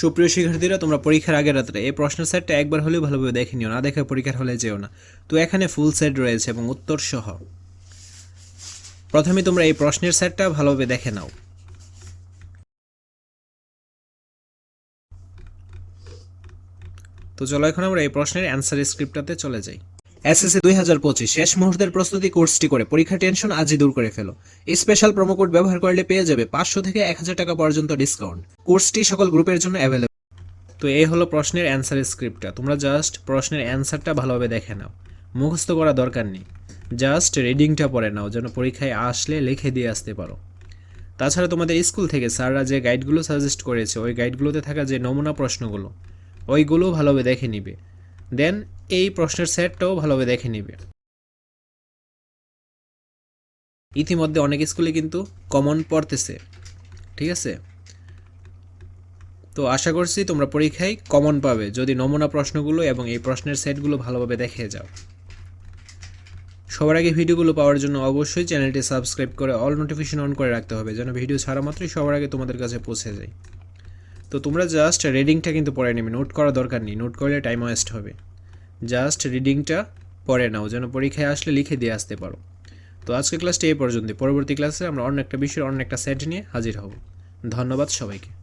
সুপ্রিয় শিক্ষার্থীরা, তোমরা পরীক্ষার আগের রাত্রে এই প্রশ্নের সেটটা একবার হলেও ভালোভাবে দেখে নিও না, দেখে পরীক্ষার হলে যেও না। তো এখানে ফুল সেট রয়েছে এবং উত্তর সহ। প্রথমে তোমরা এই প্রশ্নের সেটটা ভালোভাবে দেখে নাও। তো চলো এখন আমরা এই প্রশ্নের অ্যান্সার স্ক্রিপ্টটাতে চলে যাই। এসএসসি দুই হাজার পঁচিশ শেষ মুহূর্তের প্রস্তুতি কোর্সটি করে পরীক্ষা টেনশন আজই দূর করে ফেলো। স্পেশাল প্রোমো কোড ব্যবহার করলে পেয়ে যাবে পাঁচশো থেকে এক হাজার টাকা পর্যন্ত ডিসকাউন্ট কোর্সটি সকল গ্রুপের জন্য অ্যাভেলেবল তো এই হলো প্রশ্নের অ্যান্সার স্ক্রিপ্টটা তোমরা জাস্ট প্রশ্নের অ্যান্সারটা ভালোভাবে দেখে নাও। মুখস্থ করা দরকার নেই। জাস্ট রিডিংটা পড়ে নাও, যেন পরীক্ষায় আসলে লিখে দিয়ে আসতে পারো। তাছাড়া তোমাদের স্কুল থেকে স্যাররা যে গাইডগুলো সাজেস্ট করেছে, ওই গাইডগুলোতে থাকা যে নমুনা প্রশ্নগুলো ওইগুলো ভালোভাবে দেখে নিবে। দেন এই প্রশ্নের সেটটাও ভালোভাবে দেখে নিবে। ইতিমধ্যে অনেক স্কুলে কিন্তু কমন পড়তেছে, ঠিক আছে? তো আশা করছি তোমরা পরীক্ষায় কমন পাবে। যদি নমুনা প্রশ্নগুলো এবং এই প্রশ্নের সেটগুলো ভালোভাবে দেখে যাও। সবার আগে ভিডিওগুলো পাওয়ার জন্য অবশ্যই চ্যানেলটি সাবস্ক্রাইব করে অল নোটিফিকেশন অন করে রাখতে হবে, যেন ভিডিও ছাড়া মাত্রই সবার আগে তোমাদের কাছে পৌঁছে যায়। তো তোমরা জাস্ট রিডিংটা কিন্তু পড়ে নেবে, নোট করা দরকার নেই, নোট করলে টাইম ওয়েস্ট হবে। জাস্ট রিডিংটা পড়ে নাও, যেন পরীক্ষায় আসলে লিখে দিয়ে আসতে পারো। তো আজকের ক্লাসটি এই পর্যন্ত পরবর্তী ক্লাসে আমরা অন্য একটা বিষয়ের অন্য একটা সেট নিয়ে হাজির হব। ধন্যবাদ সবাইকে।